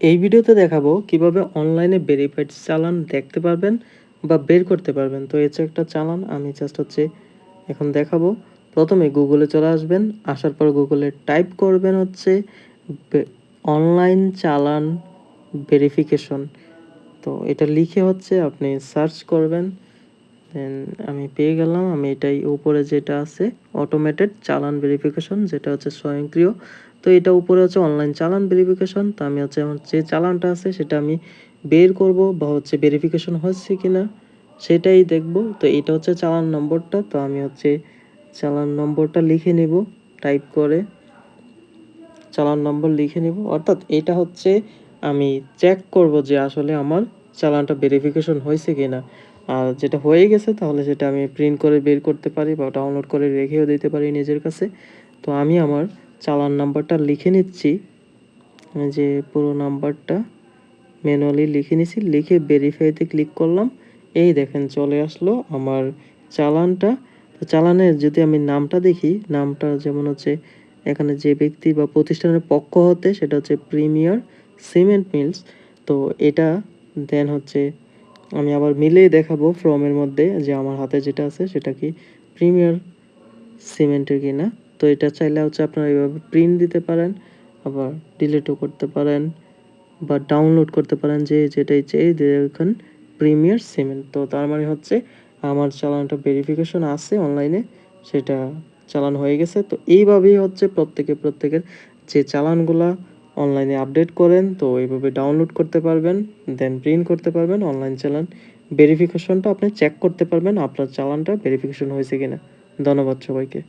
এই ভিডিওতে দেখাবো কীভাবে অনলাইনে ভেরিফাইড চালান দেখতে পারবেন বা বের করতে পারবেন। তো এটা একটা চালান, আমি জাস্ট হচ্ছে এখন দেখাবো। প্রথমে গুগলে চলে আসবেন, আসার পর গুগলে টাইপ করবেন হচ্ছে অনলাইন চালান ভেরিফিকেশন তো এটা লিখে হচ্ছে আপনি সার্চ করবেন। দেন আমি পেয়ে গেলাম। আমি এটাই উপরে যেটা আছে অটোমেটেড চালান ভেরিফিকেশন যেটা হচ্ছে স্বয়ংক্রিয়। তো এটা উপরে হচ্ছে অনলাইন চালান ভেরিফিকেশন তো আমি হচ্ছে আমার যে চালানটা আছে, সেটা আমি বের করব বা হচ্ছে ভেরিফিকেশন হচ্ছে কিনা, সেটাই দেখব। তো এটা হচ্ছে চালান নম্বরটা। তো আমি হচ্ছে চালান নম্বরটা লিখে নেব টাইপ করে চালান নম্বর লিখে নেব। অর্থাৎ এটা হচ্ছে আমি চেক করব যে আসলে আমার চালানটা ভেরিফিকেশন হয়েছে কিনা। আর যেটা হয়ে গেছে, তাহলে সেটা আমি প্রিন্ট করে বের করতে পারি বা ডাউনলোড করে রেখেও দিতে পারি নিজের কাছে। তো আমি আমার চালান নাম্বারটা লিখে নিচ্ছি। যে পুরো নাম্বারটা ম্যানুয়ালি লিখে নিছি, লিখে ভেরিফাইতে ক্লিক করলাম। এই দেখেন চলে আসলো আমার চালানটা। তো চালানের যদি আমি নামটা দেখি, নামটা যেমন হচ্ছে এখানে যে ব্যক্তি বা প্রতিষ্ঠানের পক্ষ হতে, সেটা হচ্ছে প্রিমিয়ার সিমেন্ট মিলস তো এটা দেন হচ্ছে আমি আবার মিলেই দেখাবো ফর্মের মধ্যে যে আমার হাতে যেটা আছে সেটা কি প্রিমিয়ার সিমেন্টের কিনা। তো এটা চাইলে হচ্ছে আপনারা এইভাবে প্রিন্ট দিতে পারেন, আবার ডিলিটও করতে পারেন, বা ডাউনলোড করতে পারেন যে যেটাই চাই দেখেন প্রিমিয়ার সিমেন্ট তো তার মানে হচ্ছে আমার চালানটা ভেরিফিকেশন আছে অনলাইনে সেটা চালান হয়ে গেছে। তো এইভাবেই হচ্ছে প্রত্যেকে প্রত্যেকের যে চালানগুলা অনলাইনে আপডেট করেন, তো এইভাবে ডাউনলোড করতে পারবেন দেন প্রিন্ট করতে পারবেন অনলাইন চালান ভেরিফিকেশনটা আপনি চেক করতে পারবেন আপনার চালানটা ভেরিফিকেশন হয়েছে কিনা। ধন্যবাদ সবাইকে।